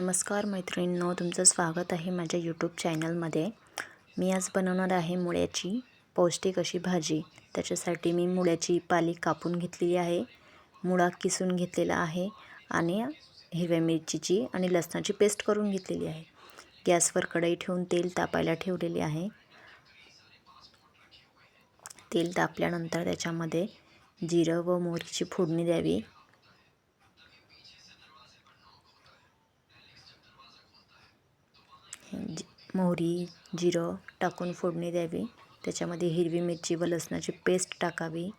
नमस्कार मैत्रिणींनो तुमचं स्वागत आहे माझ्या यूट्यूब चॅनलमध्ये मी आज बनवणार आहे मुळ्याची पौष्टिक अशी भाजी. त्याच्यासाठी मी मुळ्याची पाली कापून घेतलेली आहे. मुळा किसून घेतलेला आहे आणि हिरव्या मिरचीची आणि लसणाची पेस्ट करून घेतलेली आहे. गॅसवर कढई ठेवून तेल तापायला ठेवलेले आहे. तेल तापल्यानंतर त्याच्यामध्ये जिरं व मोहरीची फोडणी द्यावी. जि मोहरी जिरं टाकून फोडणी द्यावी. त्याच्यामध्ये हिरवी मिरची व लसणाची पेस्ट टाकावी.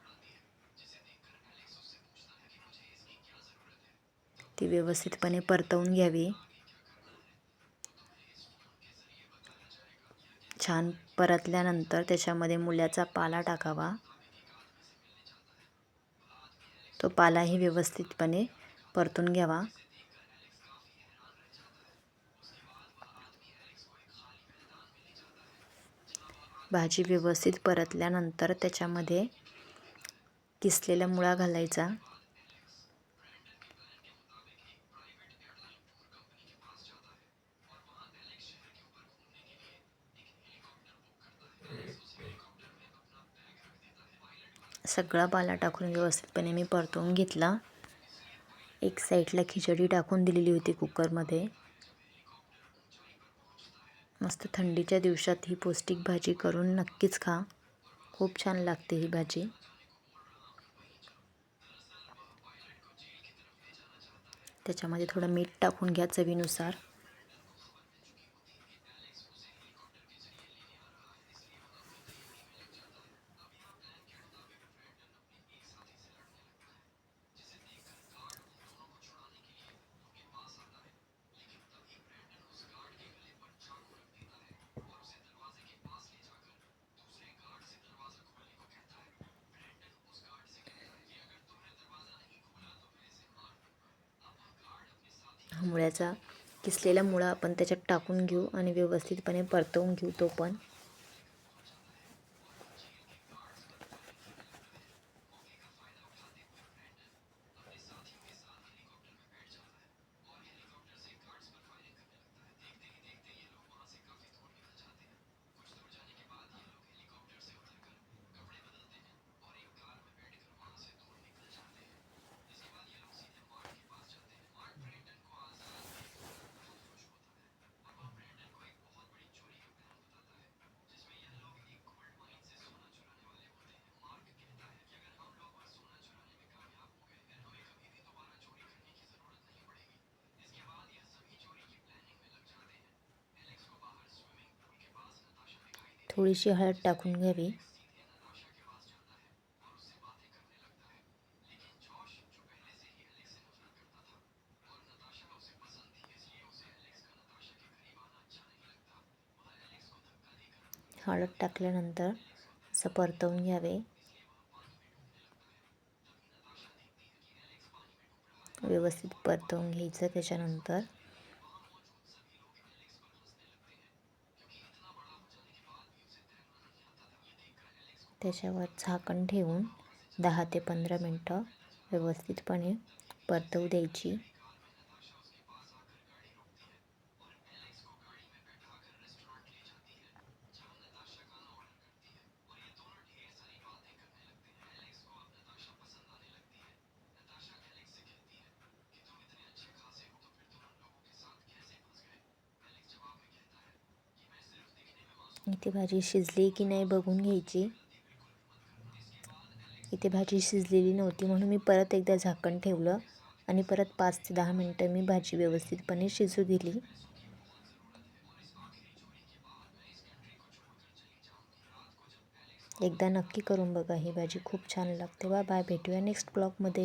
ती व्यवस्थितपणे परतवून घ्यावी. छान परतल्यानंतर त्याच्यामध्ये मुल्याचा पाला टाकावा. तो पालाही व्यवस्थितपणे परतून घ्यावा. भाजी व्यवस्थित परतल्यानंतर त्याच्यामध्ये किसलेला मुळा घालायचा. सगळा पाला टाकून व्यवस्थितपणे मी परतवून घेतला. एक साईडला खिचडी टाकून दिलेली होती कुकरमध्ये. मस्त थंडीच्या दिवसात ही पौष्टिक भाजी करून नक्कीच खा. खूप छान लागते ही भाजी. त्याच्यामध्ये थोडं मीठ टाकून घ्या चवीनुसार. मुळ्याचा किसलेला मुळा आपण त्याच्यात टाकून घेऊ आणि व्यवस्थितपणे परतवून घेऊ तो पण. थोडीशी हळद टाकून घ्यावी. हळद टाकल्यानंतर असं परतवून घ्यावे. व्यवस्थित परतवून घ्यायचं त्याच्यानंतर. त्याच्यावर झाकण ठेवून दहा ते पंधरा मिनटं व्यवस्थितपणे परतवू द्यायची. इथे भाजी शिजली की नाही बघून घ्यायची. इथे भाजी शिजलेली नव्हती म्हणून मी परत एकदा झाकण ठेवलं आणि परत पाच ते दहा मिनटं मी भाजी व्यवस्थितपणे शिजू दिली. एकदा नक्की करून बघा ही भाजी खूप छान लागते. बा बाय. भेटूया नेक्स्ट ब्लॉगमध्ये